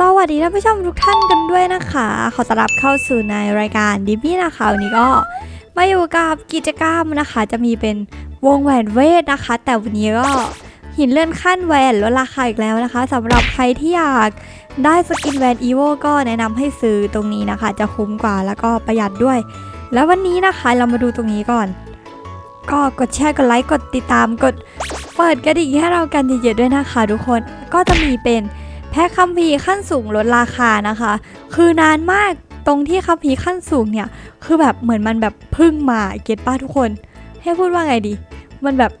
สวัสดีท่านผู้ชมทุกท่านกันด้วยนะคะ ขอต้อนรับเข้าสู่ในรายการดิมี่นะคะวันนี้ก็มาอยู่กับกิจกรรมนะคะ จะมีเป็นวงแหวนเวทนะคะ แต่วันนี้ก็หินเลื่อนขั้นแหวนลดราคาอีกแล้วนะคะสำหรับใครที่อยากได้สกินแหวนอีโวก็แนะนำให้ซื้อตรงนี้นะคะ จะคุ้มกว่าแล้วก็ประหยัดด้วย แล้ววันนี้นะคะเรามาดูตรงนี้ก่อน ก็กดแชร์กดไลค์กดติดตามกด เปิดกระดิ่งให้เรากันเยอะๆด้วยนะคะทุกคนก็จะมีเป็นแพ็คคัมภีร์ขั้นสูงลดราคานะคะ คือนานมากตรงที่คัมภีร์ขั้นสูงเนี่ย คือแบบเหมือนมันแบบพึ่งมาเก็ตป้าทุกคน ให้พูดว่าไงดี มันแบบ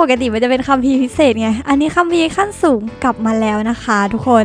ปกติมันจะเป็นคัมภีร์พิเศษไง อันนี้คัมภีร์ขั้นสูงกลับมาแล้วนะคะทุกคน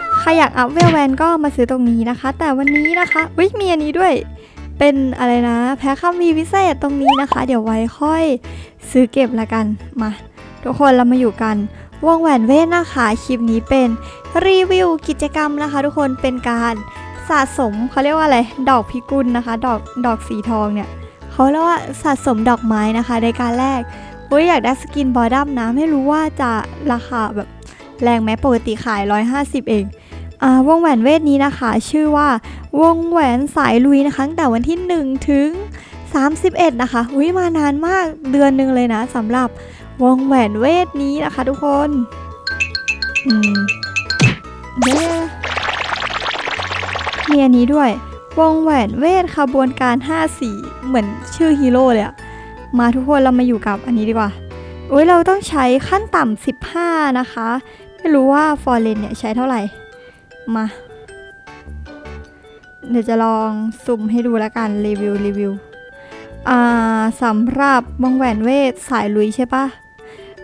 ใครอยากอัพเวลแวนก็มาซื้อตรงนี้นะคะ แต่วันนี้นะคะวิมีอันนี้ด้วย เป็นอะไรนะ แพ็คคัมภีพิเศษตรงนี้นะคะ เดี๋ยวไว้ค่อยซื้อเก็บละกัน มา ทุกคนเรามาอยู่กัน วงแหวนเวทนะคะ คลิปนี้เป็นรีวิวกิจกรรมนะคะ ทุกคนเป็นการสะสมเขาเรียกว่าอะไร ดอกพิกุลนะคะ ดอกดอกสีทองเนี่ยเขาเรียกว่าสะสมดอกไม้นะคะในการแรกเฮ้ยอยากได้สกินบอดัมนะไม่รู้ว่าจะราคาแบบแรงไหมปกติขาย 150 เอง วงแหวนเวทนี้นะคะ ชื่อว่าวงแหวนสายลุยนะคะตั้งแต่วันที่ 1 ถึง 31 นะคะอุ้ยมานานมากเดือนหนึ่งเลยนะสำหรับวงแหวนเวทนี้นะคะทุกคนอืมเด้มีอันนี้ด้วย วงแหวนเวทขบวนการ 5 สี เหมือนชื่อฮีโร่เลยอะมาทุกคนเรามาอยู่กับอันนี้ดีกว่าอุ้ยเราต้องใช้ขั้นต่ำ15 นะคะ ไม่รู้ว่าฟอร์เรนเนี่ยใช้เท่าไหร่ มา เดี๋ยวจะลองสุ่มให้ดูแล้วกัน รีวิว รีวิว อ่าสำหรับวงแหวนเวทสายลุยใช่ปะ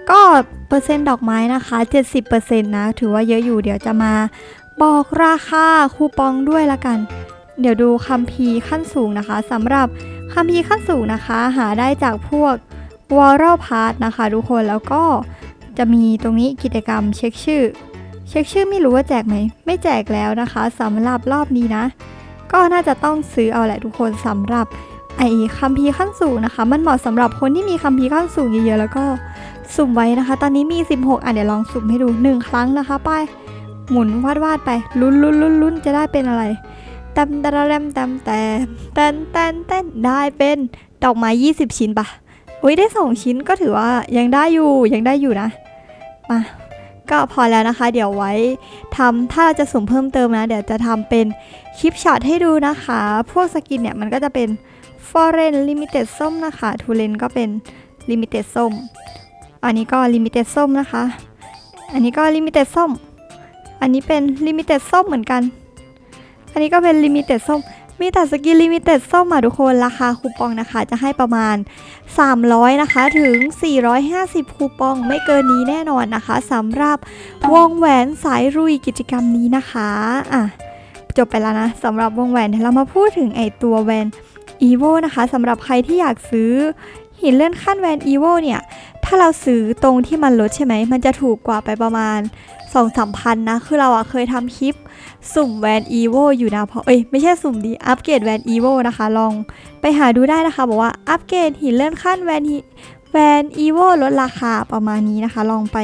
ก็เปอร์เซ็นต์ดอกไม้นะคะ 70%นะ ถือว่าเยอะอยู่เดี๋ยวจะมาบอกราคาคูปองด้วยละกัน เดี๋ยวดูคัมภีร์ขั้นสูงนะคะสำหรับคัมภีร์ขั้นสูงนะคะ หาได้จากพวกวอล l พาร์ทนะคะทุกคนแล้วก็จะมีตรงนี้กิจกรรมเช็คชื่อ เช็คชื่อไม่รู้ว่าแจกไหม ไม่แจกแล้วนะคะสำหรับรอบนี้นะ ก็น่าจะต้องซื้อเอาแหละทุกคนสำหรับไอ้คัมภีร์ขั้นสูงนะคะ มันเหมาะสำหรับคนที่มีคัมภีร์ขั้นสูงเยอะๆแล้วก็สุ่มไว้นะคะ ตอนนี้มี 16 อะเดี๋ยวลองสุ่มให้ดู 1 ครั้งนะคะไปหมุนวาดวาดๆไปลุ้นลุ้นลุ้นลุ้นจะได้เป็นอะไรตมตะแรมตมแต่แตนแตนแตนได้เป็นดอกไม้20 ชิ้นปะอุ้ยได้ 2 ชิ้นก็ถือว่ายังได้อยู่ยังได้อยู่นะมา ก็พอแล้วนะคะ เดี๋ยวไว้ทำถ้าเราจะสุ่มเพิ่มเติมนะ เดี๋ยวจะทำเป็นคลิปช็อตให้ดูนะคะ พวกสกินเนี่ยมันก็จะเป็น foreign limited ส้มนะคะทูเลนก็เป็น limited ส้ม อันนี้ก็ limited ส้มนะคะ อันนี้ก็ limited ส้ม อันนี้เป็น limited ส้มเหมือนกัน อันนี้ก็เป็น limited ส้ม มีแต่สกิน limited ส้มอะทุกคนราคาคูปองนะคะ จะให้ประมาณ 300 นะคะ ถึง 450 คูปองไม่เกินนี้แน่นอนนะคะสำหรับวงแหวนสายรุยกิจกรรมนี้นะคะอะจบไปแล้วนะสำหรับวงแหวนเดี๋ยวเรามาพูดถึงไอตัวแหวน evo นะคะสำหรับใครที่อยากซื้อหินเลื่อนขั้นแหวน evo เนี่ย ถ้าเราซื้อตรงที่มันลดใช่ไหม มันจะถูกกว่าไปประมาณ2 3พันนะ คือเราอะเคยทำคลิปสุ่มแวน evo อยู่นะ เพราะ เอ้ย ไม่ใช่สุ่มดี อัปเกรดแวน evo นะคะ ลองไปหาดูได้นะคะ บอกว่าอัปเกรดหินเลื่อนขั้นแวนแวน evo ลดราคาประมาณนี้นะคะ ลองไป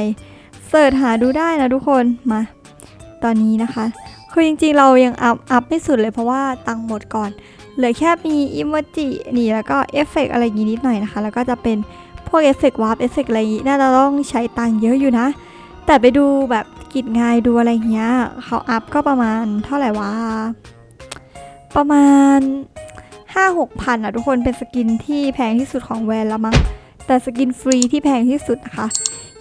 เสิร์ชหาดูได้นะทุกคน มา ตอนนี้นะคะ คือจริงๆ เรายังอัพ อัพไม่สุดเลยเพราะว่าตังค์หมดก่อน เหลือแค่มีอิโมจินี่แล้วก็เอฟเฟกอะไรอย่างนี้นิดหน่อยนะคะ แล้วก็จะเป็น วกเอฟเฟกวาร์ปเอฟเฟกอะไรอย่างนี้น่าจะต้องใช้ตังค์เยอะอยู่นะ แต่ไปดูแบบกิจงายดูอะไรเงี้ยเขาอัพก็ประมาณเท่าไหร่วะประมาณ 5 6พันอะทุกคนเป็นสกินที่แพงที่สุดของแวนล้วมั้งแต่สกินฟรีที่แพงที่สุดนะคะ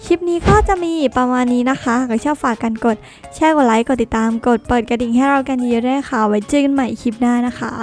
คลิปนี้ก็จะมีประมาณนี้นะคะก็ชอบฝากกันกด แชร์กดไลค์กดติดตามกดเปิดกระดิ่งให้เรากันเยอะๆด้วยค่ะ ไว้เจอกันใหม่คลิปหน้านะคะ